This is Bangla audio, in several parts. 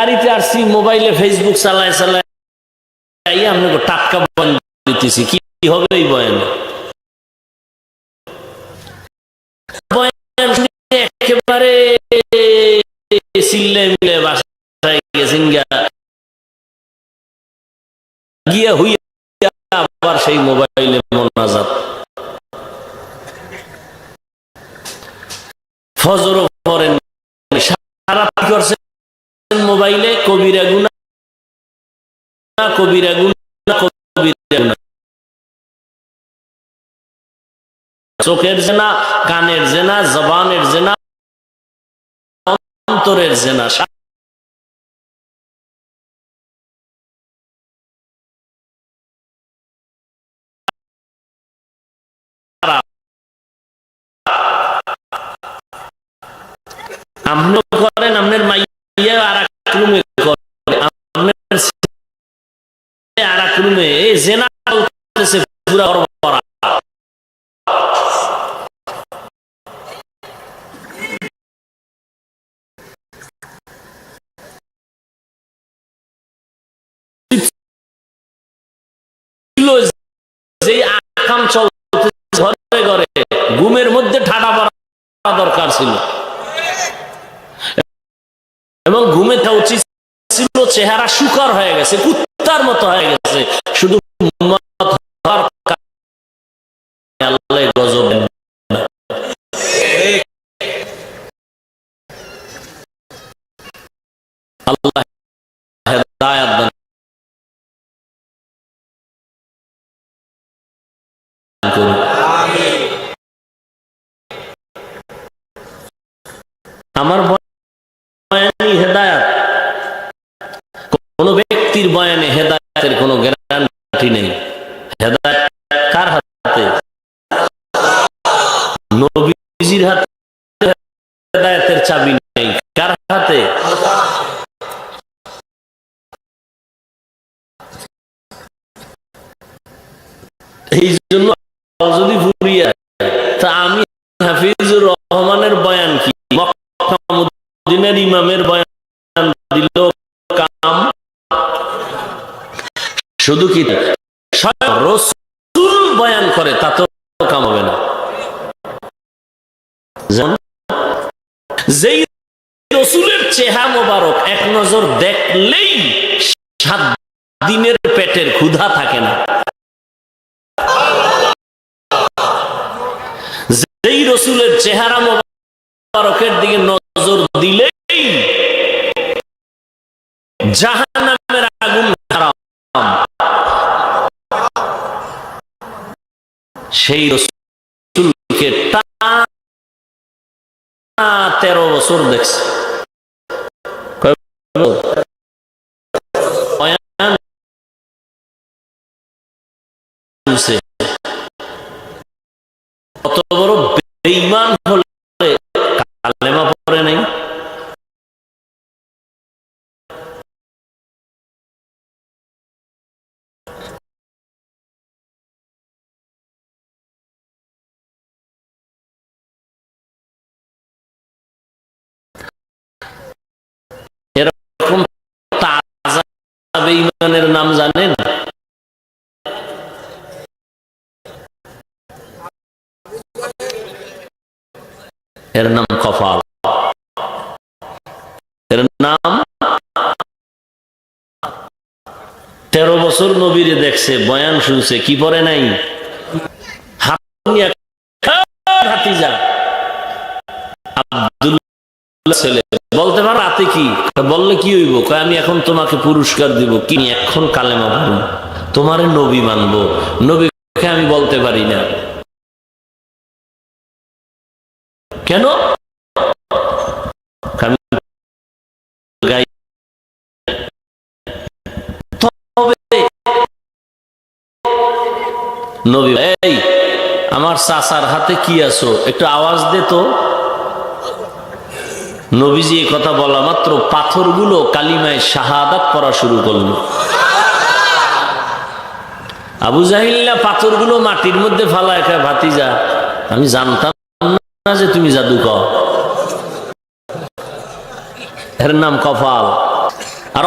গাড়িতে আসছি, মোবাইলে ফেসবুক চালায় চালায়। আপনাকে টাটকা বয়ান দিতেছি, কি হবে এই বয়ান? বয়ান একেবারে সিল্লে মিলে বাসায় গেছেন গিয়া হইয়া আবার সেই মোবাইলে মনাজাত ফজর পড়েন সারা কি করছেন মোবাইলে কবিরা গুনা কবিরা গুণা কবিরা গুণা। চোখের জেনা কানের জেনা জবানের জেনা অন্তরের জেনা আপনিও করেন আপনার মাইয়া আর এক রুমে করে আপনার ছেলে আর এক রুমে এই জেনা করতেছে পুরা বরবরা। ছিল ঘুমের মধ্যে ঠাটা পড়া দরকার ছিল। এবং ঘুমে থাকা উচিত ছিল, চেহারা সুকার হয়ে গেছে, কুত্তার মতো হয়ে গেছে। শুধু আল্লাহ গজব দেন না। আল্লাহ হেদায়াত দান করুন। আমার বয়ানই হেদায়াত কোন ব্যক্তির বয়ানে হেদায়াতের কোনো গ্যারান্টি নেই হেদায়াত কার হাতে নবীজির হাতে হেদায়াতের চাবি নেই। কার হাতে? এই জন্য যদি ফুরিয়া তা আমি হাফিজুর রহমানের বয়ান কি? মক্কা মদিনার ইমামের বয়ান দিল কাম? শুধু কি? স্বয়ং রসুল বয়ান করে তা তো কাম হবে না যেমন যেই রসুলের চেহারা মোবারক, এক নজর দেখলেই সাত দিনের পেটের ক্ষুধা থাকে না। যেই রসুলের চেহারা মোবারকের দিকে নজর দিলেই জাহান্নামের আগুন হারাম। সেই রসুলকে টানা তেরো বছর দেখছে। কত বড় বেইমান হলে কালেমা পরে নাই? বেঈমানের নাম জানেন? এর নাম কপাল। এর নাম তেরো বছর নবীরে দেখছে, বয়ান শুনছে, কি পরে নাই? হাত ছেলে বলতে কি? বললে কি হইব? আমি এখন তোমাকে পুরস্কার দিব। কি এখন কালেমা পড়ব তোমারে নবী মানবো। নবীকে আমি বলতে পারি না। কেন? নবী এই, আমার চাচার হাতে কি আছো? একটু আওয়াজ দে তো। নবীজি এ কথা বলা মাত্র পাথরগুলো কালিমায় শাহাদাত পড়া শুরু করল। আবু জাহিল্লা পাথরগুলো মাটির মধ্যে ফালায় খায়, ভাতিজা, আমি জানতাম না যে তুমি জাদু কও এর নাম কপাল। আর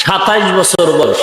সাতাইশ বছর বয়স।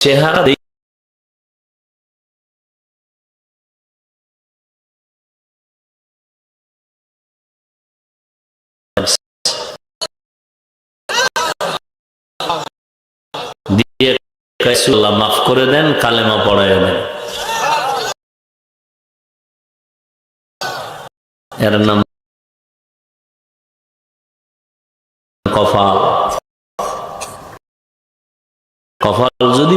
চেহারা দেখে মাফ করে দেন কালেমা পড়ায় দেন। এর নাম কফাল। কফাল যদি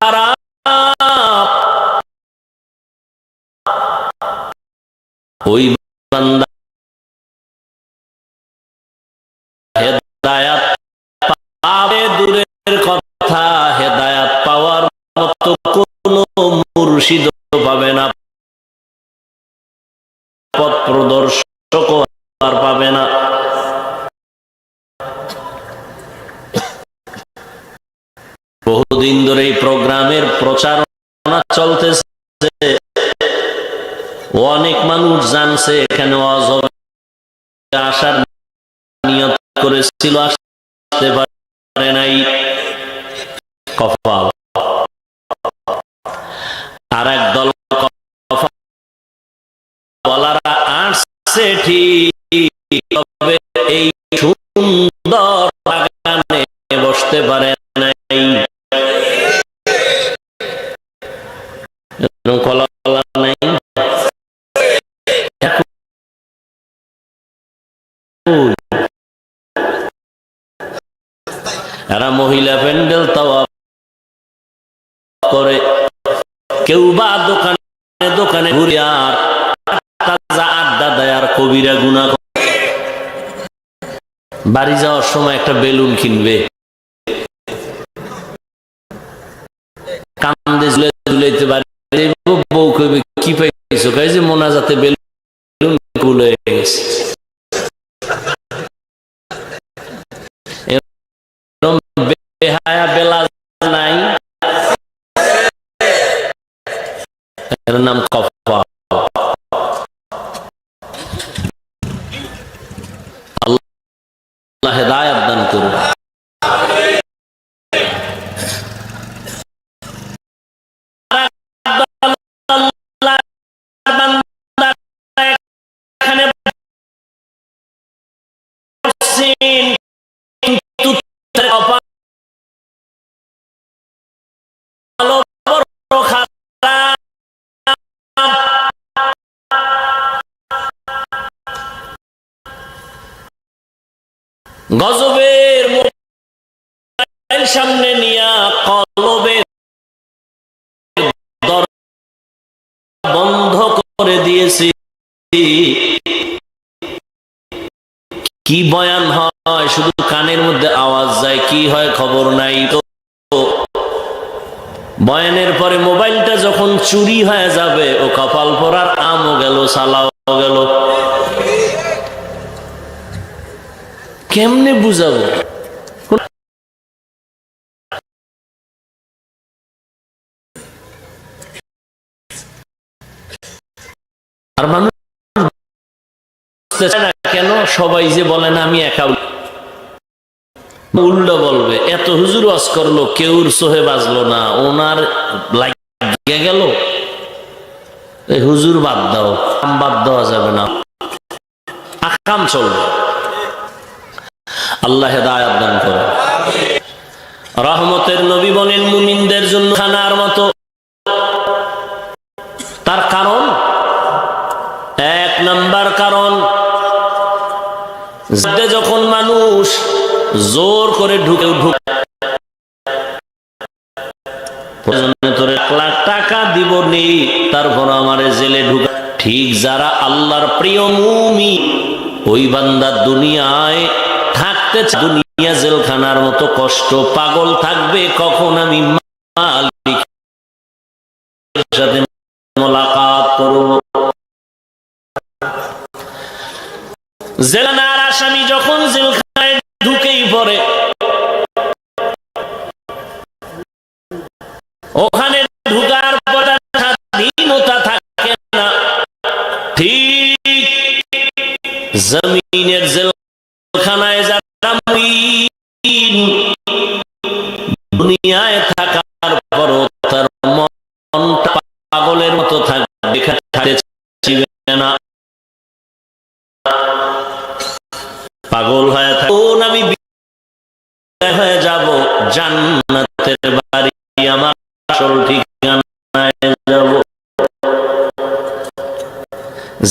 খারাপ ওই বান্দা হেদায়াত বহুদিন ধরে এই প্রোগ্রামের প্রচারণা চলতেছে অনেক মানুষ জানছে এখানে আসার নিয়ত করেছিল আসতে পারে নাই কপাল আর এক দল বলারা আসছে ঠিক কবিরা গুণা বাড়ি যাওয়ার সময় একটা বেলুন কিনবে। কান্দে ঝুলে ঝুলাইতে পারে। বউ কইবে, কি পাইছো? কাজে মোনাজাতে বেলুন খুলে গেছে এরকম বেহায়া বেলা নাই এর নাম কফা আল্লাহ হেদায়াত গজবের সামনে নিয়া কলবে বন্ধ করে দিয়েছি। কি বয়ান হয়? শুধু কানের মধ্যে আওয়াজ যায়, কি হয় খবর নাই তো। বয়ানের পরে মোবাইলটা যখন চুরি হয়ে যাবে, ও কপাল পরার আমও গেল, সালাও গেল। কেমনে বুঝাবো? আর মানুষ কেন সবাই যে বলে না, আমি একা উল্টো বলবে, এত হুজুর ওয়াজ করল, কেউর সোহে বাজলো না, ওনার লাগিয়ে গেল? হুজুর বাদ দাও বাদ দেওয়া যাবে না। আকাম চলবে। আল্লাহ হেদায়াত দান করে। রহমতের নবী বলেন মুমিনদের জন্য খানার মতো। তার কারণ? এক নাম্বার কারণ যখন মানুষ জোর করে ঢুকে ঢুকে লাখ টাকা দিব নি, তারপর আমারে জেলে ঢুকে। ঠিক যারা আল্লাহর প্রিয় মুমি ওই বান্দা দুনিয়ায় থাকতে দুনিয়া জেলখানার মতো কষ্ট। পাগল থাকবে কখন আমি সাথে মোলাকাত করব। আসামি যখন জেলখানায় ঢুকেই পড়ে। ওখানে ঢুকার স্বাধীনতা থাকে না। ঠিক জমিনের জেলখানায় যারা দুনিয়ায় থাকার পরও তার মনটা পাগলের মতো থাকবে না। পাগল হয়ে থাকুন আমি হয়ে যাব, জান্নাতের বাড়ি, আমার আসল ঠিকানায় যাব।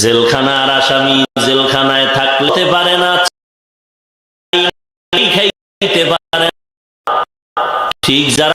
জেলখানার আসামি জেলখানায় থাকতে পারে না চাই খাইতে পারে না। ঠিক যারা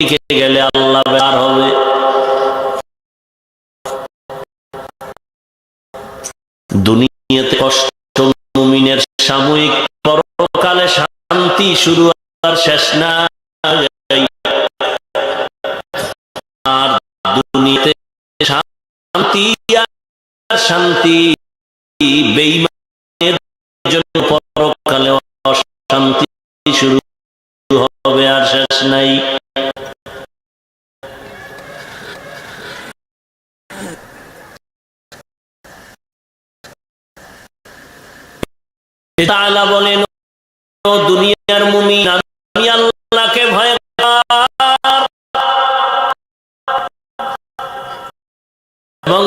দিকে গেলে আল্লাহ হবে? দুনিয়াতে কষ্ট মুমিনের সাময়িক পরকালে শান্তি শুরু আর শেষ না আর দুনিয়াতে শান্তি আর শান্তি নাই। বলেন দুনিয়ার আমি আল্লাহকে ভয় এবং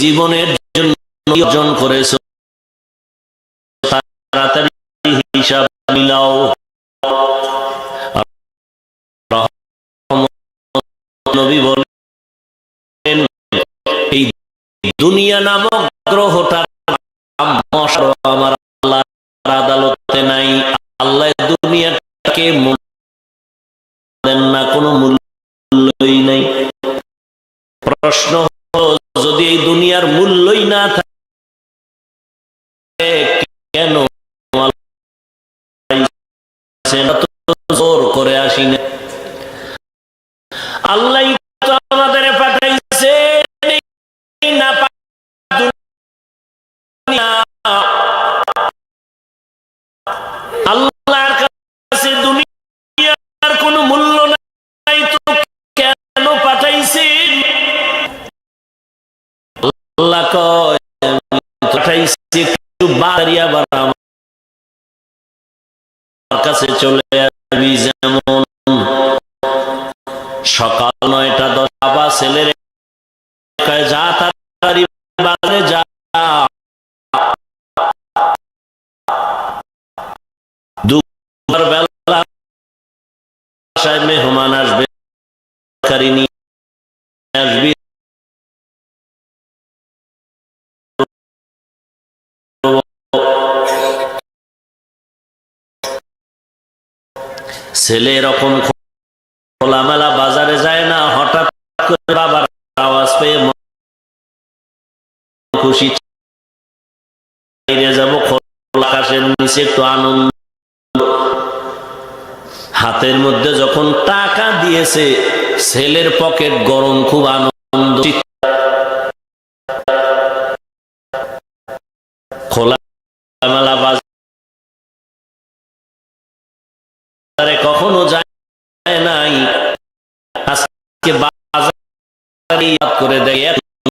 জীবনের জন্য অর্জন করেছ। তাড়াতাড়ি হিসাব নবী বলেন, এই দুনিয়া নামক আমার আদালতে নাই। আল্লাহ দুনিয়াটাকে দেন না, কোনো মূল্যই নাই। প্রশ্ন যদি এই দুনিয়ার মূল্যই না থাকে কেন আল্লাহ এত জোর করে আসি না আল্লাহ আমাদের পাঠাইছে না আল্লাহর কাছে দুনিয়ার কোনো মূল্য নাই, তো কেন পাঠাইছেন আল্লাহ কয় আমি একটু বাড়ি আবার আমার কাছে চলে আসবি যেমন ছেলের যা তাড়াতাড়ি বাজারে যা। দুপুর বেলা বাসায় মেহমান আসবে আসবি। ছেলে এরকম খোলামেলা বাবার আওয়াজ পেয়ে খুশি। আকাশের নিচে একটু আনন্দ। হাতের মধ্যে যখন টাকা দিয়েছে ছেলের পকেট গরম, খুব আনন্দ। করে দেয় এত